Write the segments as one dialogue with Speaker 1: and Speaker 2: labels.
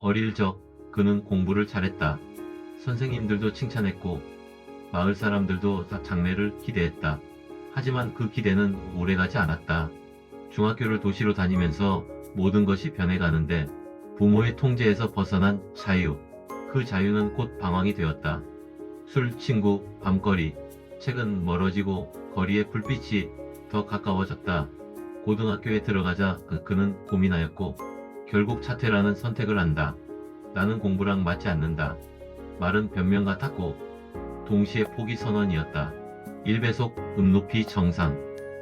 Speaker 1: 어릴 적 그는 공부를 잘했다. 선생님들도 칭찬했고 마을 사람들도 다 장래를 기대했다. 하지만 그 기대는 오래가지 않았다. 중학교를 도시로 다니면서 모든 것이 변해가는데 부모의 통제에서 벗어난 자유. 그 자유는 곧 방황이 되었다. 술, 친구, 밤거리, 책은 멀어지고 거리의 불빛이 더 가까워졌다. 고등학교에 들어가자 그- 그는 고민하였고 결국 차태라는 선택을 한다. 나는 공부랑 맞지 않는다. 말은 변명 같았고 동시에 포기 선언이었다. 1배속 음높이 정상.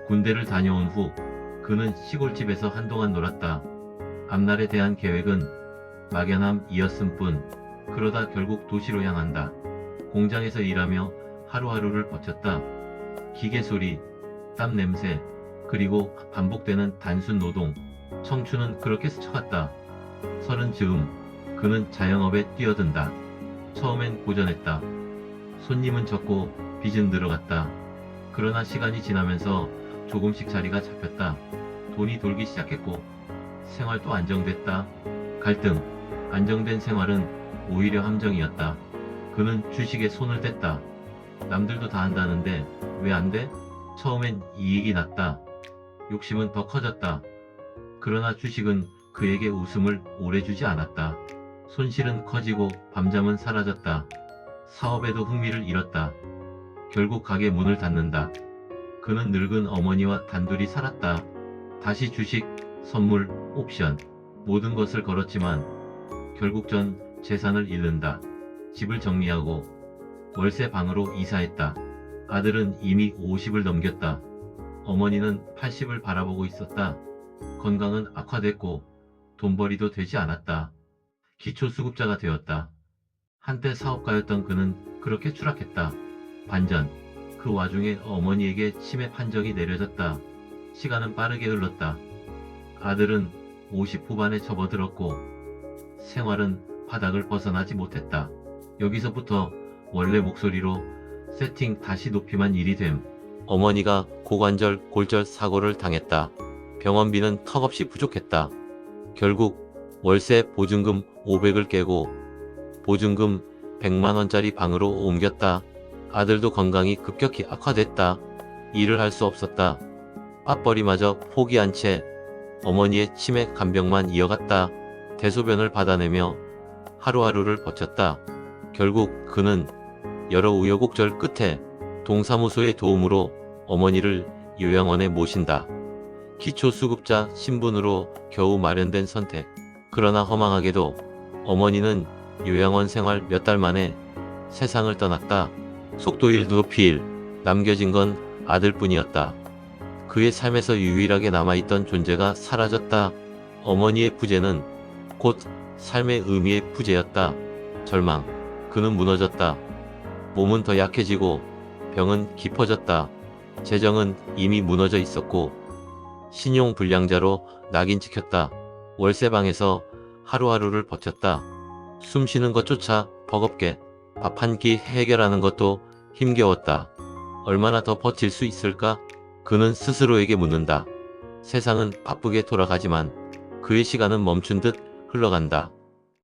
Speaker 1: 군대를 다녀온 후 그는 시골집에서 한동안 놀았다. 앞날에 대한 계획은 막연함이었음 뿐 그러다 결국 도시로 향한다. 공장에서 일하며 하루하루를 버텼다. 기계 소리, 땀 냄새, 그리고 반복되는 단순 노동. 청춘은 그렇게 스쳐갔다. 서른 즈음, 그는 자영업에 뛰어든다. 처음엔 고전했다. 손님은 적고 빚은 늘어갔다. 그러나 시간이 지나면서 조금씩 자리가 잡혔다. 돈이 돌기 시작했고 생활도 안정됐다. 갈등, 안정된 생활은 오히려 함정이었다. 그는 주식에 손을 댔다. 남들도 다 한다는데 왜 안 돼? 처음엔 이익이 났다. 욕심은 더 커졌다. 그러나 주식은 그에게 웃음을 오래 주지 않았다. 손실은 커지고 밤잠은 사라졌다. 사업에도 흥미를 잃었다. 결국 가게 문을 닫는다. 그는 늙은 어머니와 단둘이 살았다. 다시 주식, 선물, 옵션, 모든 것을 걸었지만 결국 전 재산을 잃는다. 집을 정리하고 월세 방으로 이사했다. 아들은 이미 50을 넘겼다. 어머니는 80을 바라보고 있었다. 건강은 악화됐고 돈벌이도 되지 않았다. 기초수급자가 되었다. 한때 사업가였던 그는 그렇게 추락했다. 반전, 그 와중에 어머니에게 치매 판정이 내려졌다. 시간은 빠르게 흘렀다. 아들은 50 후반에 접어들었고 생활은 바닥을 벗어나지 못했다. 여기서부터 원래 목소리로 세팅 다시 높이만 일이 됨. 어머니가 고관절 골절 사고를 당했다. 병원비는 턱없이 부족했다. 결국 월세 보증금 500을 깨고 보증금 100만원짜리 방으로 옮겼다. 아들도 건강이 급격히 악화됐다. 일을 할 수 없었다. 맞벌이마저 포기한 채 어머니의 치매 간병만 이어갔다. 대소변을 받아내며 하루하루를 버텼다. 결국 그는 여러 우여곡절 끝에 동사무소의 도움으로 어머니를 요양원에 모신다. 기초수급자 신분으로 겨우 마련된 선택. 그러나 허망하게도 어머니는 요양원 생활 몇 달 만에 세상을 떠났다. 속도 1도 피일. 남겨진 건 아들뿐이었다. 그의 삶에서 유일하게 남아있던 존재가 사라졌다. 어머니의 부재는 곧 삶의 의미의 부재였다. 절망. 그는 무너졌다. 몸은 더 약해지고 병은 깊어졌다. 재정은 이미 무너져 있었고 신용 불량자로 낙인 찍혔다. 월세방에서 하루하루를 버텼다. 숨 쉬는 것조차 버겁게 밥 한 끼 해결하는 것도 힘겨웠다. 얼마나 더 버틸 수 있을까? 그는 스스로에게 묻는다. 세상은 바쁘게 돌아가지만 그의 시간은 멈춘 듯 흘러간다.